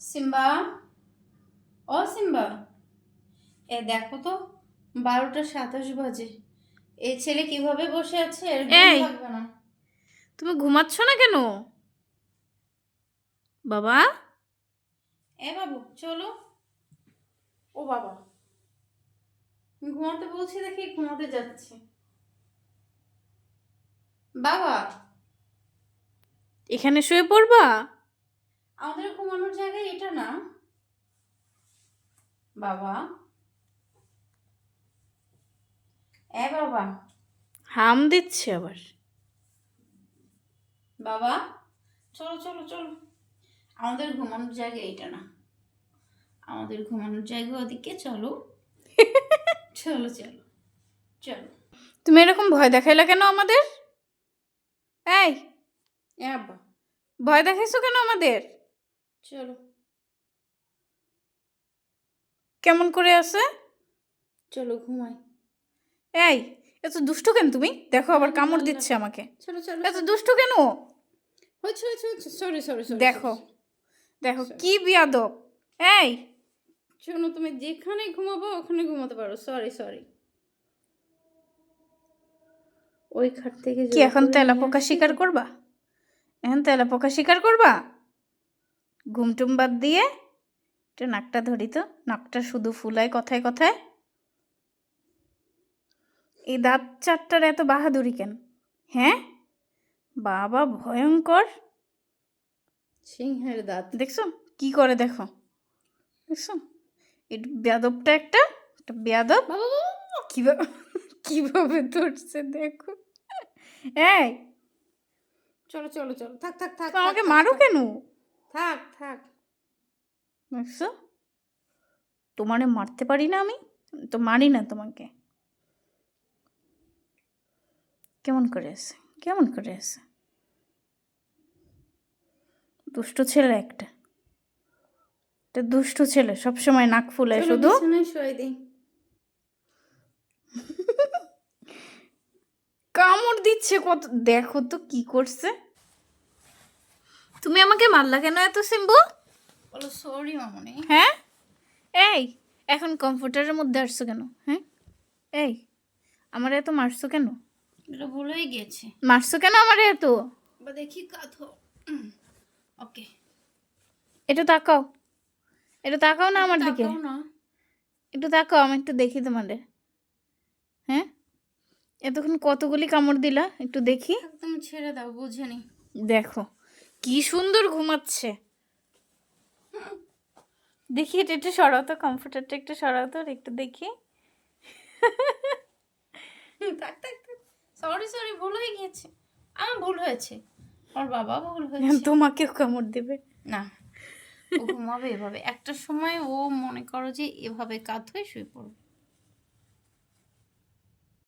Simba? ও Simba. এ দেখো তো বারোটা সাতাশ বাজে। এই ছেলে কীভাবে বসে আছে? এর। লাগবে না। তুমি ঘুমাচ্ছ না কেন? বাবা? এ বাবু চলো। ও বাবা। ঘুমাতে বলছি দেখি ঘুমাতে যাচ্ছে। বাবা! এখানে শুয়ে পড়বা? আমাদের ঘুমানোর জায়গা এটা না। বাবা। এ বাবা। হাম দিচ্ছে আবার। বাবা। চলো চলো চলো। আমাদের ঘুমানোর জায়গা এটা না। আমাদের ঘুমানোর জায়গা ওদিকে চলো। চলো চলো চলো। তুমি এরকম ভয় দেখাইলা কেন আমাদের? এই। আব্বা। ভয় দেখাইছো কেন আমাদের? চলো। কেমন করে আছে? চলো ঘুমাই। এই এত দুষ্টু কেন তুমি? দেখো আবার কামড় দিচ্ছে আমাকে। চলো চলো এত দুষ্টু কেন? সরি সরি দেখো দেখো কি বিয়াদব। এই। শোনো তুমি যেখানে ঘুমাবো ওখানে ঘুমাতে পারো। সরি সরি ওই খাট থেকে কি এখন তেলা পোকা শিকার করবা? এখন তেলা পোকা শিকার করবা? ঘুমটুম বাদ দিয়ে একটু নাকটা ধরি তো নাকটা শুধু ফুলায় কথায় কথায়। এই দাঁত চারটার এত বাহাদুরি কেন? হ্যাঁ? বাবা ভয়ঙ্কর। সিংহের দাঁত। দেখছ? কি করে দেখো? দেখছ? এই বেয়াদবটা একটা একটা বেয়াদব। কীভাবে কীভাবে ধরছে দেখো? এই! চলো চলো চলো। থাক থাক থাক আমাকে মারো কেন? থাক থাক। দেখছ তোমারে মারতে পারি না আমি? তো মারি না তোমাকে? কেমন করে আছে? কেমন করে আছে? দুষ্ট ছেলে একটা। একটা দুষ্ট ছেলে সবসময় নাক ফুলায় শুধু। কামড় দিচ্ছে কত দেখো তো কি করছে। তুমি আমাকে মারলা কেন এত সিম্বু? বলো সরি মামনি। হ্যাঁ? এই এখন কম্পিউটারের মধ্যে আসছো কেন? হ্যাঁ? এই আমার এত মারছো কেন? এটা ভুলেই গেছে মারছো কেন আমার এত? বা দেখি কাঁথো ওকে একটু তাকাও। একটু তাকাও না আমার দিকে। একটু তাকাও আমি একটু দেখি তোমাদের। হ্যাঁ? এতক্ষণ কতগুলি কামড় দিলা? একটু দেখি। একদম ছেড়ে দাও বুঝেনি দেখো। কি সুন্দর ঘুমাচ্ছে। দেখি এটা একটু সরাও তো কম্পিউটারটা একটু সরাও তো একটু দেখি। সরি সরি ভুল হয়ে গিয়েছে। আমার ভুল হয়েছে। ওর বাবা ভুল হয়েছে। তোমাকেও কামড় দেবে। না ও ঘুমাবে এভাবে। একটা সময় ও মনে করো যে এভাবে কাত হয়ে শুয়ে পড়বে।